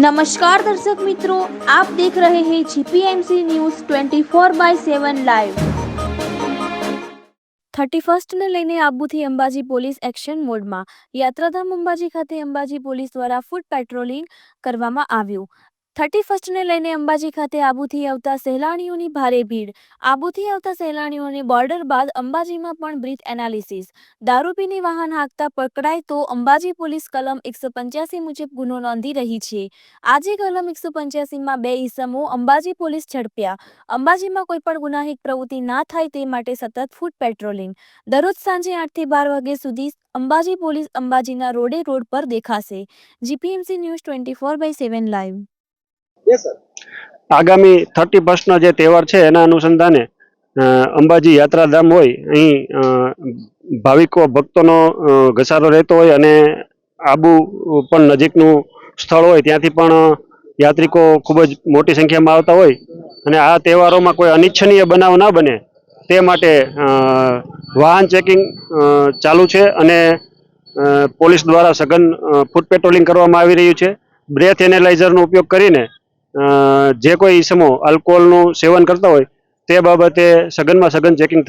નમસ્કાર દર્શક મિત્રો આપ દેખ રહે હે GPMC news twenty four by seven live thirty ફર્સ્ટને લઈને આબુથી અંબાજી પોલીસ એક્શન મોડમાં યાત્રાધામ અંબાજી ખાતે અંબાજી પોલીસ દ્વારા ફૂડ પેટ્રોલિંગ કરવામાં આવ્યું. થર્ટી ફર્સ્ટને લઈને અંબાજી ખાતે આબુથી આવતા સહેલાણીઓની ભારે ભીડ. આબુથી આવતા સહેલાણીઓને બોર્ડર બાદ અંબાજીમાં પણ બ્રીથ એનાલિસિસ. દારૂ પીને વાહન હાંકતા પકડાય તો અંબાજી પોલીસ કલમ એકસો પંચ્યાસી મુજબ ગુનો નોંધી રહી છે. આજે કલમ એકસો પંચ્યાસીમાં બે ઈસમો અંબાજી પોલીસ ઝડપ્યા. અંબાજીમાં કોઈ પણ ગુનાહિત પ્રવૃત્તિ ના થાય તે માટે સતત ફૂટ પેટ્રોલિંગ. દરરોજ સાંજે આઠથી બાર વાગ્યા સુધી અંબાજી પોલીસ અંબાજીના રોડે રોડ પર દેખાશે. GPMC news twenty four by seven live. આગામી થર્ટી ફર્સ્ટનો જે તહેવાર છે, એના અનુસંધાને અંબાજી યાત્રાધામ હોય, અહીં ભાવિકો, ભક્તોનો ઘસારો રહેતો હોય અને આબુ પણ નજીકનું સ્થળ હોય, ત્યાંથી પણ યાત્રિકો ખૂબ જ મોટી સંખ્યામાં આવતા હોય. અને આ તહેવારોમાં કોઈ અનિચ્છનીય બનાવ ના બને, તે માટે વાહન ચેકિંગ ચાલુ છે અને પોલીસ દ્વારા સઘન ફૂટ પેટ્રોલિંગ કરવામાં આવી રહ્યું છે. બ્રેથ એનેલાઇઝરનો ઉપયોગ કરીને જે કોઈ ઈસમો આલ્કોહોલનું સેવન કરતા હોય તે બાબતે સઘનમાં સઘન ચેકિંગ